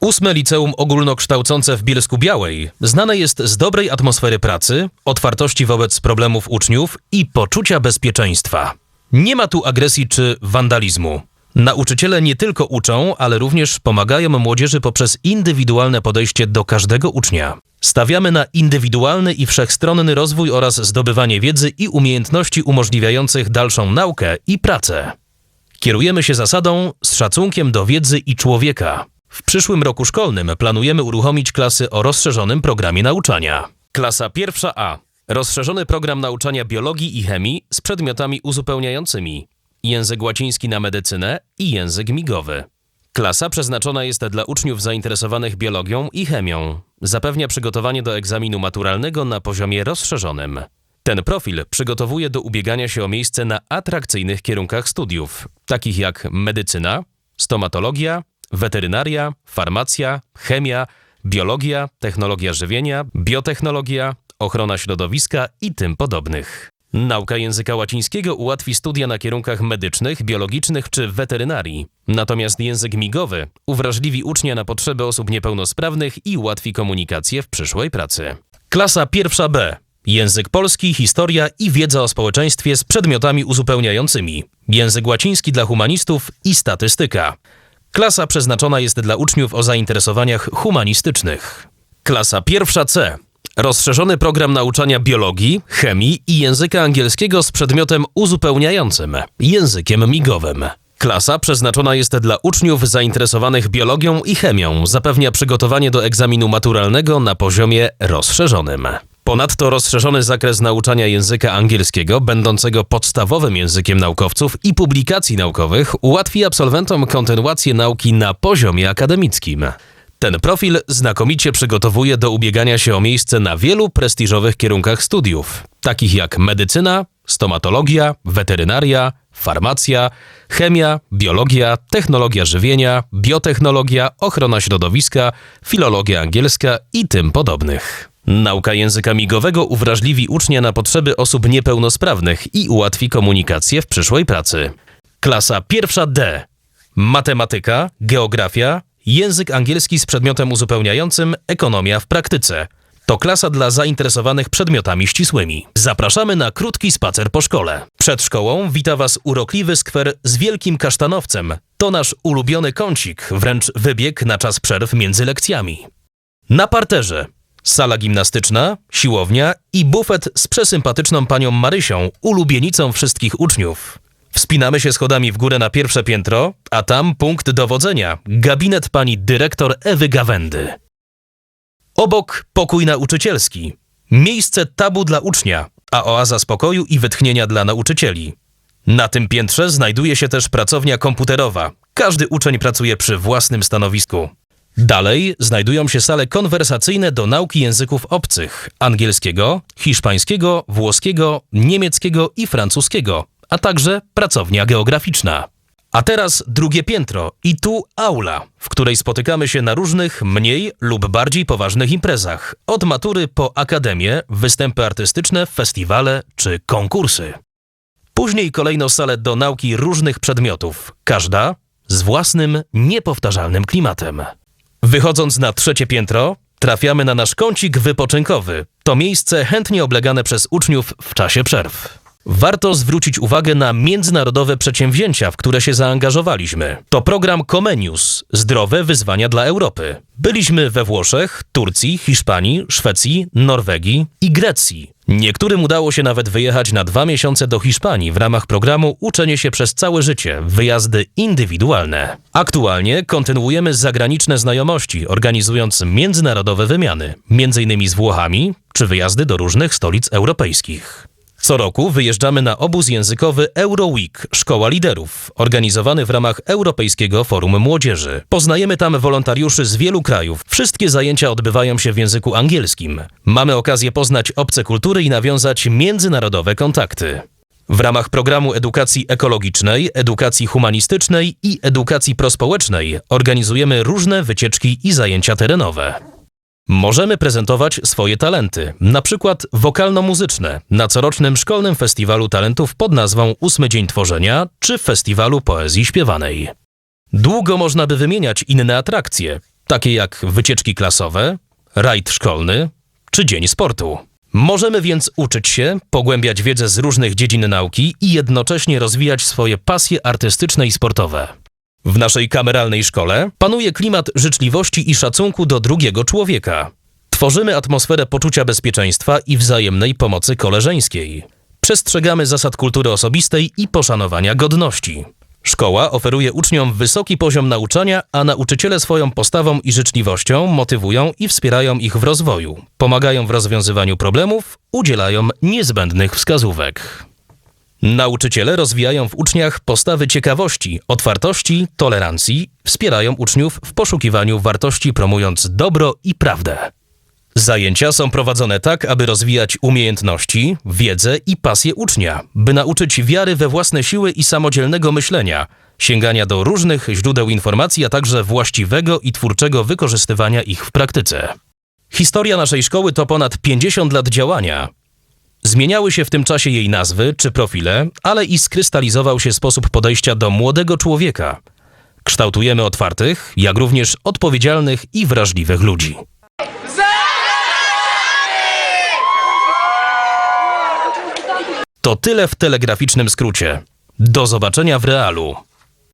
Ósme liceum ogólnokształcące w Bielsku Białej znane jest z dobrej atmosfery pracy, otwartości wobec problemów uczniów i poczucia bezpieczeństwa. Nie ma tu agresji czy wandalizmu. Nauczyciele nie tylko uczą, ale również pomagają młodzieży poprzez indywidualne podejście do każdego ucznia. Stawiamy na indywidualny i wszechstronny rozwój oraz zdobywanie wiedzy i umiejętności umożliwiających dalszą naukę i pracę. Kierujemy się zasadą z szacunkiem do wiedzy i człowieka. W przyszłym roku szkolnym planujemy uruchomić klasy o rozszerzonym programie nauczania. Klasa pierwsza A. Rozszerzony program nauczania biologii i chemii z przedmiotami uzupełniającymi. Język łaciński na medycynę i język migowy. Klasa przeznaczona jest dla uczniów zainteresowanych biologią i chemią. Zapewnia przygotowanie do egzaminu maturalnego na poziomie rozszerzonym. Ten profil przygotowuje do ubiegania się o miejsce na atrakcyjnych kierunkach studiów, takich jak medycyna, stomatologia, weterynaria, farmacja, chemia, biologia, technologia żywienia, biotechnologia, ochrona środowiska i tym podobnych. Nauka języka łacińskiego ułatwi studia na kierunkach medycznych, biologicznych czy weterynarii. Natomiast język migowy uwrażliwi ucznia na potrzeby osób niepełnosprawnych i ułatwi komunikację w przyszłej pracy. Klasa pierwsza B. Język polski, historia i wiedza o społeczeństwie z przedmiotami uzupełniającymi. Język łaciński dla humanistów i statystyka. Klasa przeznaczona jest dla uczniów o zainteresowaniach humanistycznych. Klasa pierwsza C. Rozszerzony program nauczania biologii, chemii i języka angielskiego z przedmiotem uzupełniającym językiem migowym. Klasa przeznaczona jest dla uczniów zainteresowanych biologią i chemią. Zapewnia przygotowanie do egzaminu maturalnego na poziomie rozszerzonym. Ponadto rozszerzony zakres nauczania języka angielskiego, będącego podstawowym językiem naukowców i publikacji naukowych, ułatwi absolwentom kontynuację nauki na poziomie akademickim. Ten profil znakomicie przygotowuje do ubiegania się o miejsce na wielu prestiżowych kierunkach studiów, takich jak medycyna, stomatologia, weterynaria, farmacja, chemia, biologia, technologia żywienia, biotechnologia, ochrona środowiska, filologia angielska i tym podobnych. Nauka języka migowego uwrażliwi ucznia na potrzeby osób niepełnosprawnych i ułatwi komunikację w przyszłej pracy. Klasa pierwsza D. Matematyka, geografia, język angielski z przedmiotem uzupełniającym, ekonomia w praktyce. To klasa dla zainteresowanych przedmiotami ścisłymi. Zapraszamy na krótki spacer po szkole. Przed szkołą wita Was urokliwy skwer z wielkim kasztanowcem. To nasz ulubiony kącik, wręcz wybieg na czas przerw między lekcjami. Na parterze sala gimnastyczna, siłownia i bufet z przesympatyczną panią Marysią, ulubienicą wszystkich uczniów. Wspinamy się schodami w górę na pierwsze piętro, a tam punkt dowodzenia gabinet pani dyrektor Ewy Gawędy. Obok pokój nauczycielski. Miejsce tabu dla ucznia, a oaza spokoju i wytchnienia dla nauczycieli. Na tym piętrze znajduje się też pracownia komputerowa. Każdy uczeń pracuje przy własnym stanowisku. Dalej znajdują się sale konwersacyjne do nauki języków obcych: angielskiego, hiszpańskiego, włoskiego, niemieckiego i francuskiego, a także pracownia geograficzna. A teraz drugie piętro i tu aula, w której spotykamy się na różnych, mniej lub bardziej poważnych imprezach, od matury po akademię, występy artystyczne, festiwale czy konkursy. Później kolejno sale do nauki różnych przedmiotów, każda z własnym, niepowtarzalnym klimatem. Wychodząc na trzecie piętro, trafiamy na nasz kącik wypoczynkowy. To miejsce chętnie oblegane przez uczniów w czasie przerw. Warto zwrócić uwagę na międzynarodowe przedsięwzięcia, w które się zaangażowaliśmy. To program Comenius Zdrowe wyzwania dla Europy. Byliśmy we Włoszech, Turcji, Hiszpanii, Szwecji, Norwegii i Grecji. Niektórym udało się nawet wyjechać na dwa miesiące do Hiszpanii w ramach programu Uczenie się przez całe życie wyjazdy indywidualne. Aktualnie kontynuujemy zagraniczne znajomości, organizując międzynarodowe wymiany, m.in. z Włochami czy wyjazdy do różnych stolic europejskich. Co roku wyjeżdżamy na obóz językowy EuroWeek Szkoła Liderów, organizowany w ramach Europejskiego Forum Młodzieży. Poznajemy tam wolontariuszy z wielu krajów. Wszystkie zajęcia odbywają się w języku angielskim. Mamy okazję poznać obce kultury i nawiązać międzynarodowe kontakty. W ramach programu edukacji ekologicznej, edukacji humanistycznej i edukacji prospołecznej organizujemy różne wycieczki i zajęcia terenowe. Możemy prezentować swoje talenty, na przykład wokalno-muzyczne, na corocznym szkolnym festiwalu talentów pod nazwą Ósmy Dzień Tworzenia czy Festiwalu Poezji Śpiewanej. Długo można by wymieniać inne atrakcje, takie jak wycieczki klasowe, rajd szkolny czy dzień sportu. Możemy więc uczyć się, pogłębiać wiedzę z różnych dziedzin nauki i jednocześnie rozwijać swoje pasje artystyczne i sportowe. W naszej kameralnej szkole panuje klimat życzliwości i szacunku do drugiego człowieka. Tworzymy atmosferę poczucia bezpieczeństwa i wzajemnej pomocy koleżeńskiej. Przestrzegamy zasad kultury osobistej i poszanowania godności. Szkoła oferuje uczniom wysoki poziom nauczania, a nauczyciele swoją postawą i życzliwością motywują i wspierają ich w rozwoju, pomagają w rozwiązywaniu problemów, udzielają niezbędnych wskazówek. Nauczyciele rozwijają w uczniach postawy ciekawości, otwartości, tolerancji, wspierają uczniów w poszukiwaniu wartości, promując dobro i prawdę. Zajęcia są prowadzone tak, aby rozwijać umiejętności, wiedzę i pasję ucznia, by nauczyć wiary we własne siły i samodzielnego myślenia, sięgania do różnych źródeł informacji, a także właściwego i twórczego wykorzystywania ich w praktyce. Historia naszej szkoły to ponad 50 lat działania. Zmieniały się w tym czasie jej nazwy czy profile, ale i skrystalizował się sposób podejścia do młodego człowieka. Kształtujemy otwartych, jak również odpowiedzialnych i wrażliwych ludzi. To tyle w telegraficznym skrócie. Do zobaczenia w realu.